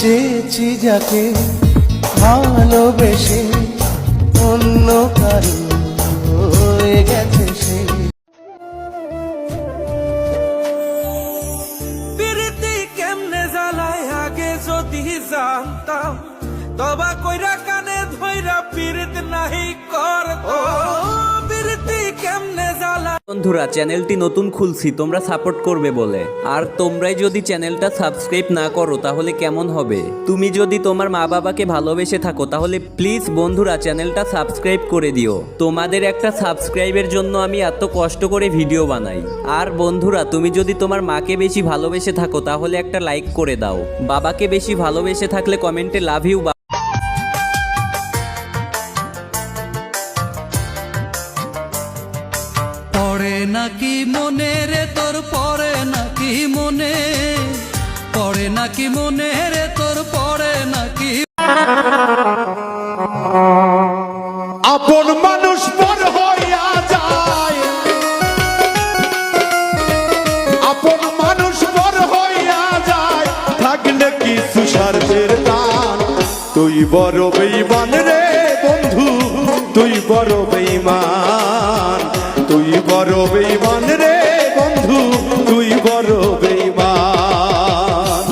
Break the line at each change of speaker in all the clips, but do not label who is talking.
চেয়েছি যাকে ভালোবেসে অন্য কারও হয়ে গেছে সে।
প্রীতি জানতাম, তবা কইরা কানে ধইরা পীড়িত নাহি করতো প্রীতি
বন্ধুরা, চ্যানেলটি নতুন খুলছি, তোমরা সাপোর্ট করবে বলে। আর তোমরাই যদি চ্যানেলটা সাবস্ক্রাইব না করো, তাহলে কেমন হবে? তুমি যদি তোমার মা বাবাকে ভালোবেসে থাকো, তাহলে প্লিজ বন্ধুরা, চ্যানেলটা সাবস্ক্রাইব করে দিও। তোমাদের একটা সাবস্ক্রাইবের জন্য আমি এত কষ্ট করে ভিডিও বানাই। আর বন্ধুরা, তুমি যদি তোমার মাকে বেশি ভালোবেসে থাকো, তাহলে একটা লাইক করে দাও। বাবাকে বেশি ভালোবেসে থাকলে কমেন্টে লাভ ইউ
পড়ে নাকি মনে রে তোর পড়ে নাকি মনে? পড়ে নাকি মনে রে তোর পড়ে নাকি
আপন মানুষ পর হইয়া যায়। আপন মানুষ পর হইয়া যায়। থাকলে কিছু স্বার্থের টান তুই বড় বেইমান রে বন্ধু, তুই বড় বেইমান। বড় বেইমান রে বন্ধু তুই বড় বেইমান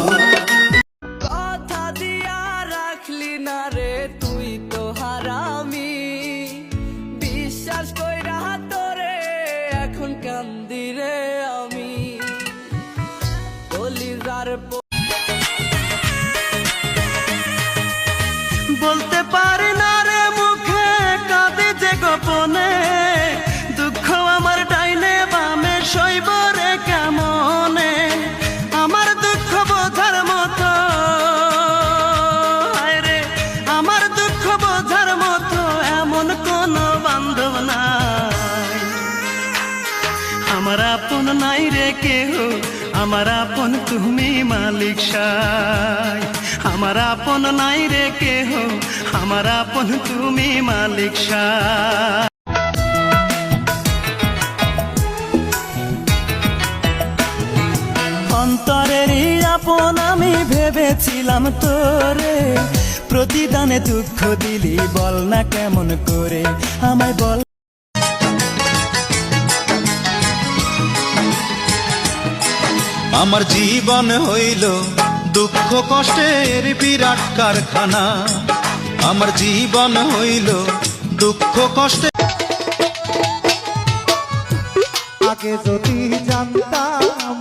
কথা দিয়া রাখলি না রে তুই তো হারামি। বিশ্বাস কইরা তোরে এখন কান্দি রে আমি। কলিজার প- বলতে পারি আমার আপন নাই রে কেহ, আমার আপন তুমি মালিক সাই। আমার আপন নাই রে কেহ, আমার আপন তুমি মালিক সাই। অন্তরেরই আপন আমি ভেবেছিলাম তোরে। প্রতিদানে দুঃখ দিলি, বল না কেমন করে, আমায় বল
আমার জীবন হইল দুঃখ কষ্টের বিরাট কারখানা। আমার জীবন হইল দুঃখ কষ্টে
আগে যদি জানতাম